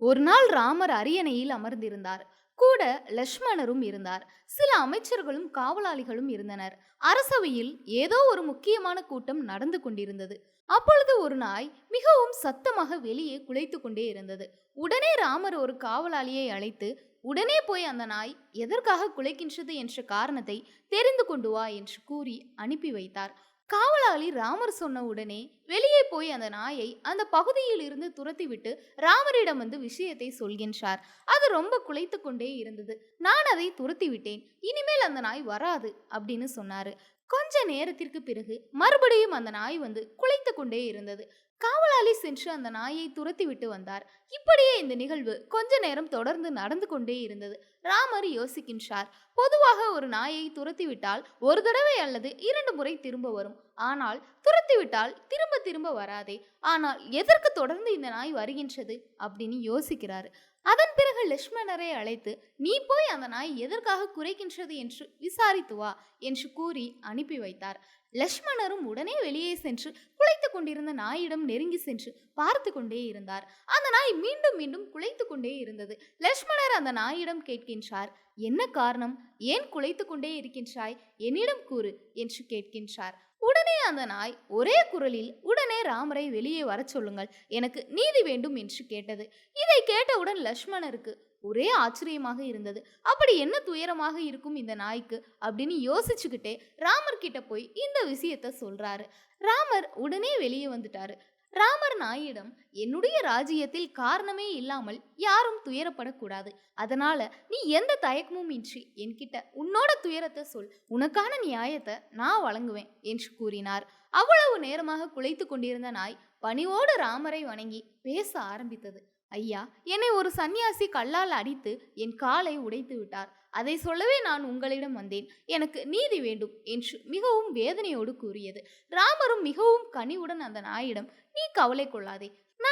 ஒரு நாள் ராமர் அரியணையில் அமர்ந்திருந்தார். கூட லக்ஷ்மணரும் இருந்தார். சில அமைச்சர்களும் காவலாளிகளும் இருந்தனர். அரசவையில் ஏதோ ஒரு முக்கியமான கூட்டம் நடந்து கொண்டிருந்தது. அப்பொழுது ஒரு நாய் மிகவும் சத்தமாக வெளியே குலைத்து கொண்டே இருந்தது. உடனே ராமர் ஒரு காவலாளியை அழைத்து உடனே போய் அந்த நாய் எதற்காக குலைக்கின்றது என்ற காரணத்தை தெரிந்து கொண்டு வா என்று கூறி அனுப்பி வைத்தார். காவலாளி ராமர் சொன்ன உடனே வெளியே போய் அந்த நாயை அந்த பகுதியில் இருந்து துரத்திவிட்டு ராமரிடம் வந்து விஷயத்தை சொல்கின்றார். அது ரொம்ப குலைத்து கொண்டே இருந்தது. நான் அதை துரத்தி விட்டேன் இனிமேல் அந்த நாய் வராது அப்படின்னு சொன்னாரு. கொஞ்ச நேரத்திற்கு பிறகு மறுபடியும் அந்த நாய் வந்து குலைத்து கொண்டே இருந்தது. காவலாளி சென்று அந்த நாயை துரத்தி விட்டு வந்தார். இப்படியே இந்த நிகழ்வு கொஞ்ச நேரம் தொடர்ந்து நடந்து கொண்டே இருந்தது. ராமர் யோசிக்கின்றார் பொதுவாக ஒரு நாயை துரத்திவிட்டால் ஒரு தடவை அல்லது இரண்டு முறை திரும்ப வரும். ஆனால் துரத்திவிட்டால் திரும்ப திரும்ப வராதே. ஆனால் எதற்கு தொடர்ந்து இந்த நாய் வருகின்றது அப்படின்னு யோசிக்கிறாரு. அதன் பிறகு லக்ஷ்மணரை அழைத்து நீ போய் அந்த நாய் எதற்காக குறைக்கின்றது என்று விசாரித்து வா என்று கூறி அனுப்பி வைத்தார். லக்ஷ்மணரும் உடனே வெளியே சென்று குலைத்து கொண்டிருந்த நாயிடம் நெருங்கி சென்று பார்த்து கொண்டே இருந்தார். அந்த நாய் மீண்டும் மீண்டும் குலைத்து கொண்டே இருந்தது. லக்ஷ்மணர் அந்த நாயிடம் கேட்கின்றார் என்ன காரணம்? ஏன் குலைத்து கொண்டே இருக்கின்றாய்? என்னிடம் கூறு என்று கேட்கின்றார். உடனே அந்த நாய் ஒரே குரலில் உடனே ராமரை வெளியே வரச் சொல்லுங்கள். எனக்கு நீதி வேண்டும் என்று கேட்டது. இதை கேட்டவுடன் லக்ஷ்மணருக்கு ஒரே ஆச்சரியமாக இருந்தது. அப்படி என்ன துயரமாக இருக்கும் இந்த நாய்க்கு? அப்படின்னு யோசிச்சுக்கிட்டே ராமர் கிட்ட போய் இந்த விஷயத்த சொல்றாரு. ராமர் உடனே வெளியே வந்துட்டாரு. ராமர் நாயிடம் என்னுடைய ராஜ்யத்தில் காரணமே இல்லாமல் யாரும் துயரப்படக்கூடாது. அதனால நீ எந்த தயக்கமும் இன்றி என்கிட்ட உன்னோட துயரத்தை சொல். உனக்கான நியாயத்தை நான் வழங்குவேன் என்று கூறினார். அவ்வளவு நேரமாக குலைத்து கொண்டிருந்த நாய் பணிவோடு ராமரை வணங்கி பேச ஆரம்பித்தது. ஐயா என்னை ஒரு சன்னியாசி கல்லால் அடித்து என் காலை உடைத்து விட்டார். அதை சொல்லவே நான் உங்களிடம் வந்தேன். எனக்கு நீதி வேண்டும் என்று மிகவும் வேதனையோடு கூறியது. ராமரும் மிகவும் கனிவுடன் அந்த நாயிடம் நீ கவலை கொள்ளாதே.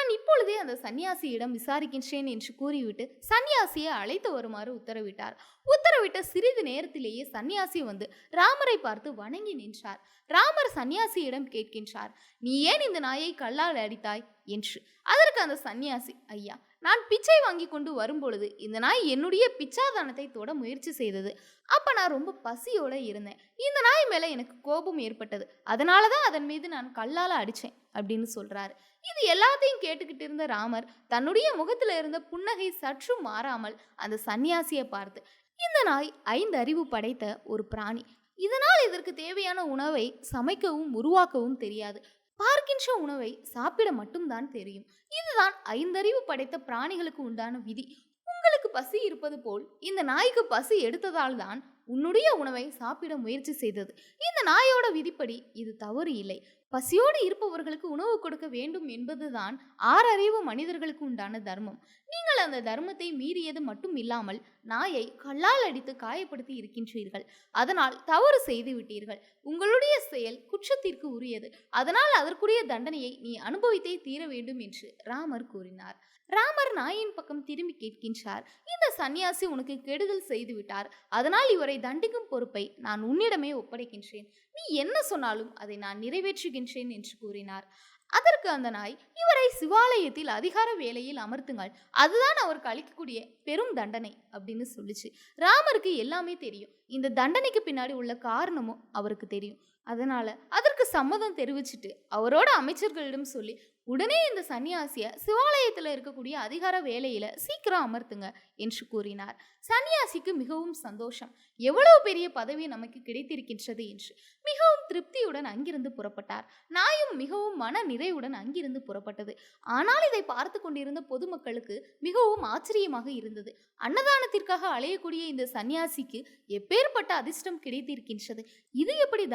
நான் இப்பொழுதே அந்த சன்னியாசியிடம் விசாரிக்கின்றேன் என்று கூறிவிட்டு சன்னியாசியை அழைத்து வருமாறு உத்தரவிட்டார். உத்தரவிட்ட சிறிது நேரத்திலேயே சன்னியாசி வந்து ராமரை பார்த்து வணங்கி நின்றார். ராமர் சன்னியாசியிடம் கேட்கின்றார் நீ ஏன் இந்த நாயை கல்லால் அடித்தாய்? என்று. அதற்கு அந்த சன்னியாசி ஐயா நான் பிச்சை வாங்கி கொண்டு வரும்பொழுது இந்த நாய் என்னுடைய பிச்சாதானத்தை தொட முயற்சி செய்தது. அப்போ நான் ரொம்ப பசியோடு இருந்தேன். இந்த நாய் மேலே எனக்கு கோபம் ஏற்பட்டது. அதனால தான் அதன் மீது நான் கல்லால் அடித்தேன் அப்படின்னு சொல்கிறாரு இது எல்லாத்தையும் கேட்டுக்கிட்டு இருந்த ராமர் தன்னுடைய முகத்தில் இருந்த புன்னகை சற்றும் மாறாமல் அந்த சன்னியாசியை பார்த்து இந்த நாய் ஐந்து அறிவு படைத்த ஒரு பிராணி. இதனால் இதற்கு தேவையான உணவை சமைக்கவும் உருவாக்கவும் தெரியாது. பார்க்கின்ற உணவை சாப்பிட மட்டும்தான் தெரியும். இதுதான் ஐந்தறிவு படைத்த பிராணிகளுக்கு உண்டான விதி. உங்களுக்கு பசி இருப்பது போல் இந்த நாய்க்கு பசி எடுத்ததால் தான் உன்னுடைய உணவை சாப்பிட முயற்சி செய்தது. இந்த நாயோட விதிப்படி இது தவறு இல்லை. பசியோடு இருப்பவர்களுக்கு உணவு கொடுக்க வேண்டும் என்பதுதான் ஆறறிவு மனிதர்களுக்கு உண்டான தர்மம். நீங்கள் அந்த தர்மத்தை மீறியது மட்டும் இல்லாமல் நாயை கல்லால் அடித்து காயப்படுத்தி இருக்கின்றீர்கள். அதனால் தவறு செய்து விட்டீர்கள். உங்களுடைய செயல் குற்றத்திற்கு உரியது. அதனால் அதற்குரிய தண்டனையை நீ அனுபவித்தே தீர வேண்டும் என்று ராமர் கூறினார். ராமர் நாயின் பக்கம் திரும்பி கேட்கின்றார் இந்த சன்னியாசி உனக்கு கெடுதல் செய்துவிட்டார் அதனால் இவரை தண்டிக்கும் பொறுப்பை நான் உன்னிடமே ஒப்படைக்கின்றேன். நீ என்ன சொன்னாலும் அதை நான் நிறைவேற்றுகின்றேன் என்று கூறினார். அதற்கு அந்த நாய் இவரை சிவாலயத்தில் அதிகார வேலையில் அமர்த்துங்கள். அதுதான் அவருக்கு அளிக்கக்கூடிய பெரும் தண்டனை அப்படின்னு சொல்லிச்சு. ராமருக்கு எல்லாமே தெரியும். இந்த தண்டனைக்கு பின்னாடி உள்ள காரணமும் அவருக்கு தெரியும். அதனால அதற்கு சம்மதம் தெரிவிச்சிட்டு அவரோட அமைச்சர்களிடம் சொல்லி உடனே இந்த சன்னியாசிய சிவாலயத்தில் இருக்கக்கூடிய அதிகார வேலையில சீக்கிரம் அமர்த்துங்க என்று கூறினார். சன்னியாசிக்கு மிகவும் சந்தோஷம். எவ்வளவு பெரிய பதவி நமக்கு கிடைத்திருக்கின்றது என்று மிகவும் திருப்தியுடன் அங்கிருந்து புறப்பட்டார். நாயும் மிகவும் மன நிறைவுடன் அங்கிருந்து புறப்பட்டது. ஆனால் இதை பார்த்து கொண்டிருந்த பொதுமக்களுக்கு மிகவும் ஆச்சரியமாக இருந்தது. அன்னதானத்திற்காக அலையக்கூடிய இந்த சன்னியாசிக்கு எப்பேற்பட்ட அதிர்ஷ்டம் கிடைத்திருக்கின்றது? இது எப்படி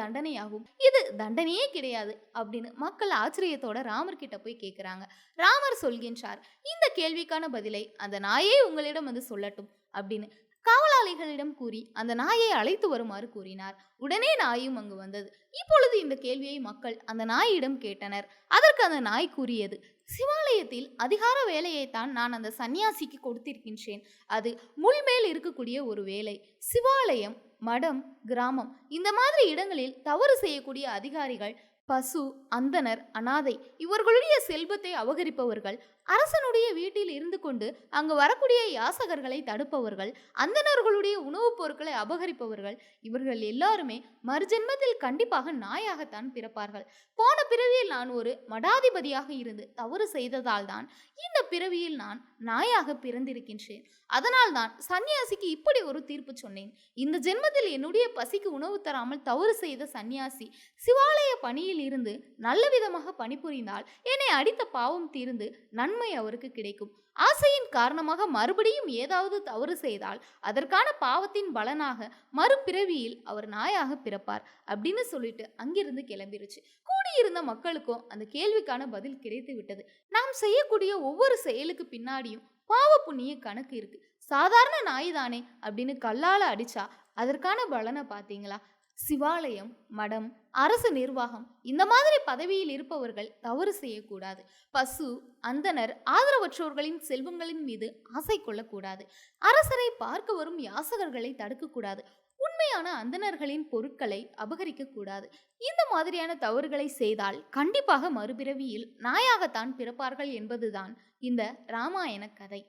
தண்டனையாகும் இது தண்டனையே கிடையாது அப்படின்னு மக்கள் ஆச்சரியத்தோட ராமர் கிட்ட போய் கேட்குறாங்க ராமர் சொல்கின்றார் இந்த கேள்விக்கான பதிலை அந்த நாயே உங்களிடம் வந்து சொல்லட்டும் அப்படின்னு காவலாளிகளிடம் கூறி அந்த நாயை அழைத்து வருமாறு கூறினார். உடனே நாயும் அங்கு வந்தது. இப்பொழுது இந்த கேள்வியை மக்கள் அந்த நாயிடம் கேட்டனர். அதற்கு அந்த நாய் கூறியது சிவாலயத்தில் அதிகார வேலையைத்தான் நான் அந்த சன்னியாசிக்கு கொடுத்திருக்கின்றேன். அது முள்மேல் இருக்கக்கூடிய ஒரு வேலை. சிவாலயம் மடம் கிராமம் இந்த மாதிரி இடங்களில் தவறு செய்யக்கூடிய அதிகாரிகள் பசு அந்தனர் அனாதை இவர்களுடைய செல்வத்தை அபகரிப்பவர்கள் அரசனுடைய வீட்டில் இருந்து கொண்டு அங்கு வரக்கூடிய யாசகர்களை தடுப்பவர்கள் அந்தணர்களுடைய உணவுப் பொருட்களை அபகரிப்பவர்கள் இவர்கள் எல்லாருமே மறுஜென்மத்தில் கண்டிப்பாக நாயாகத்தான் பிறப்பார்கள். போன பிறவியில் நான் ஒரு மடாதிபதியாக இருந்து தவறு செய்ததால் தான் இந்த பிறவியில் நான் நாயாக பிறந்திருக்கின்றேன். அதனால் தான் சன்னியாசிக்கு இப்படி ஒரு தீர்ப்பு சொன்னேன். இந்த ஜென்மத்தில் என்னுடைய பசிக்கு உணவு தராமல் தவறு செய்த சன்னியாசி சிவாலய பணியில் இருந்து நல்ல விதமாக பணிபுரிந்தால் என்னை அடித்த பாவம் தீர்ந்து நன்மை அவருக்கு கிடைக்கும். ஆசையின் காரணமாக மறுபடியும் ஏதாவது தவறு செய்தால் அதற்கான பாவத்தின் பலனாக மறுபிறவியில் அவர் நாயாக பிறப்பார் அப்படின்னு சொல்லிட்டு அங்கிருந்து கிளம்பிருச்சு. கூடியிருந்த மக்களுக்கும் அந்த கேள்விக்கான பதில் கிடைத்து விட்டது. நாம் செய்யக்கூடிய ஒவ்வொரு செயலுக்கு பின்னாடியும் பாவ புண்ணிய கணக்கு இருக்கு. சாதாரண நாய் தானே அப்படின்னு கல்லால அடிச்சா அதற்கான பலனை பார்த்தீங்களா? சிவாலயம் மடம் அரசு நிர்வாகம் இந்த மாதிரி பதவியில் இருப்பவர்கள் தவறு செய்யக்கூடாது. பசு அந்தனர் ஆதரவற்றோர்களின் செல்வங்களின் மீது ஆசை கொள்ளக்கூடாது. அரசரை பார்க்க வரும் யாசகர்களை தடுக்கக்கூடாது. உண்மையான அந்தனர்களின் பொருட்களை அபகரிக்க கூடாது இந்த மாதிரியான தவறுகளை செய்தால் கண்டிப்பாக மறுபிறவியில் நாயாகத்தான் பிறப்பார்கள் என்பதுதான் இந்த ராமாயண கதை.